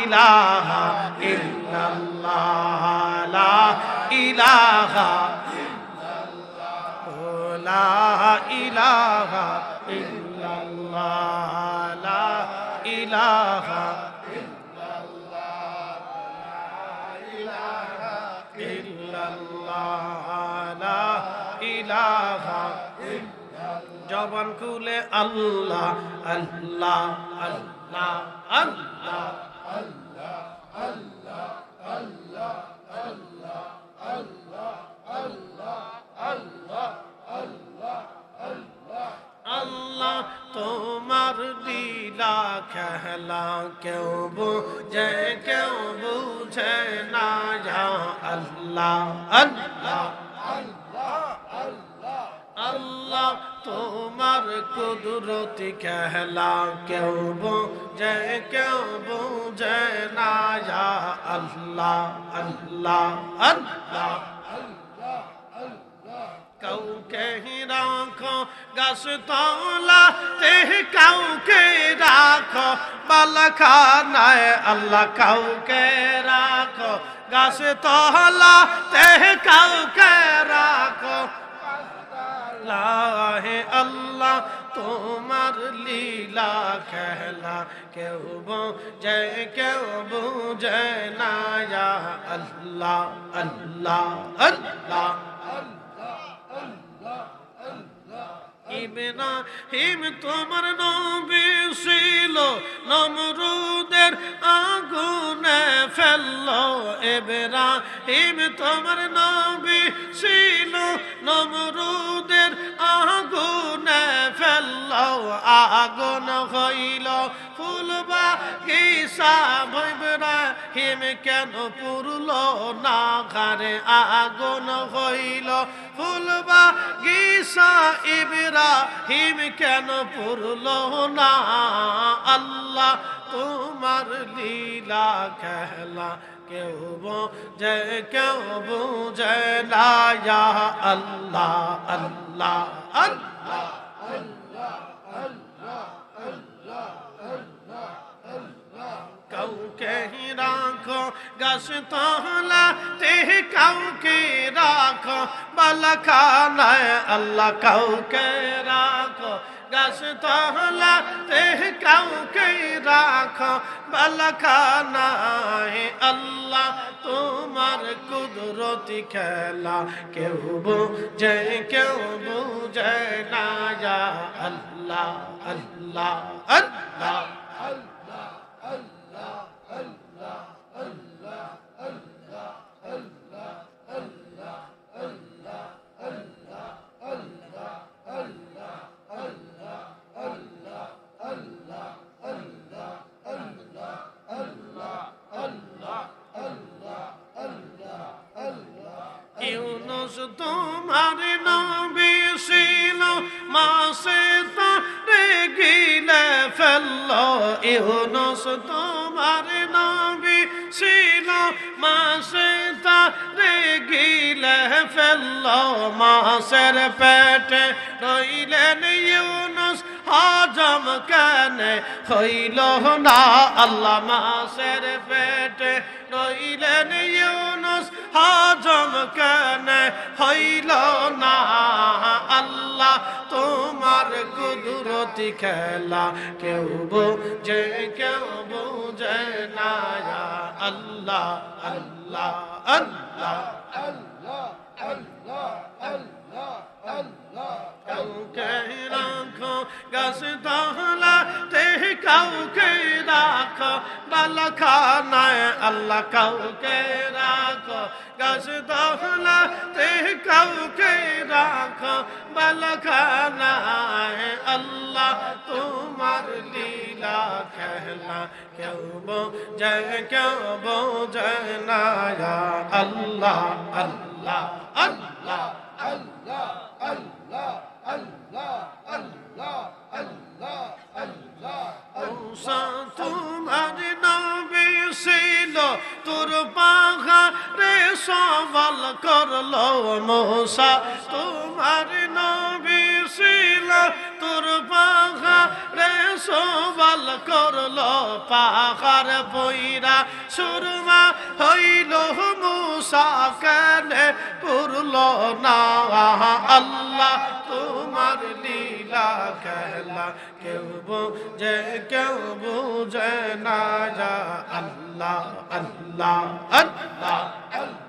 ইলাহা ইল্লাল্লাহ, লা ইলাহা লা ইলাহা ইল্লাল্লাহ, লা ইলাহা জবান খুলে আল্লাহ আল্লাহ আল্লাহ আল্লাহ। আল্লাহ তোমার লীলা খেলা কেউ বুঝে কেউ বুঝে না। যা আল্লাহ আল্লাহ আল্লাহ তোমার কুদরতি খেলা কেউ বুঝে কেউ বুঝে না আল্লাহ আল্লাহ আল্লাহ কাউকে রাখো, গাছ তলা তে কাউকে রাখো, বালখানায় আল্লাহ কাউকে রাখো। গাছ তলা তে কাউকে রাখো। লাহে আল্লাহ, তোমার লীলা খেলা কেউ বুঝে কেউ বুঝে না আল্লাহ আল্লাহ আল্লাহ, ইব্রাহিম তোমার নবী ছিল, নমরুদের আগুনে ফেলল, ইব্রাহিম তোমার নবী ছিল নমরুদের আগুন হইল ফুলবা গিসা হিম কেন পুরল না ঘরে আগুন হইল ফুলবা গিসা ইবরা হিম কেন পুরল না? আল্লাহ তোমার লীলা খেলা কেউ বুঝে কেউ বুঝে আল্লাহ আল্লাহ। গাছ তহলা তে কাউকে রাখো বালখানায় আল্লাহ কাউকে রাখো। গাছ তহলা তে কাউকে রাখো বালখানায় আল্লাহ তোমার কুদরতি খেলা। কেউ বুঝে কেউ বুঝে না, যা আল্লাহ আল্লাহ আল্লাহ। মাসে তারে গিলে ফেলল, ইউনুস তোমার নবী ছিল। মাসে তারে গিলে ফেলল মাসের পেটে রইলেন ইউনুস। হজম কেন হইল না? আল্লাহ মাসের পেটে রইলেন ইউনুস। হজম কেন হইল না? তোমার কুদরতি খেলা কেউ বুঝে কেউ বুঝে না ইয়া আল্লাহ আল্লাহ আল্লাহ। কাউকে রাখো, গাছ তাহলা তে কাউকে রাখো। বালখানায় আল্লাহ কাউকে রাখো, গাছ তাহলা তে কাউকে রাখো। বালখানায় আল্লাহ তোমার লীলা খেলা কেউ বোঝে কেউ বোঝে না। আল্লাহ আল্লাহ। সওয়াল করল মূসা। তোমার নবী তোর পাহাড়ে সবাল করল পাহাড় বইরা সুরমা হইল মুসা, কেনে পুরল না। আল্লাহ তোমার লীলা খেলা, কেউ বুঝে কেউ বুঝে না যা। আল্লাহ আল্লাহ আল্লাহ কাউকে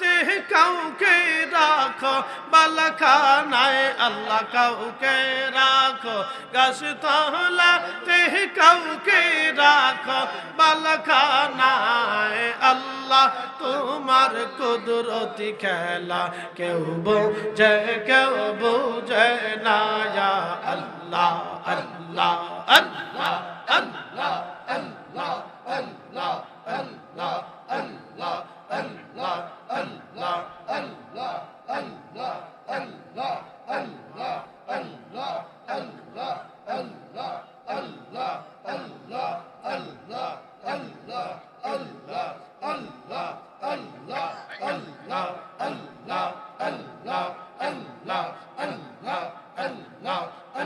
তহলাতে কাউকে রাখো, বালখানায় আল্লাহ কাউকে রাখো। গাছ তহলাতে কাউকে রাখো, বালখানায় আল্লাহ তোমার কুদরতি খেলা। কেউ বোঝে কেউ বোঝে না আল্লাহ আল্লাহ আল্লাহ।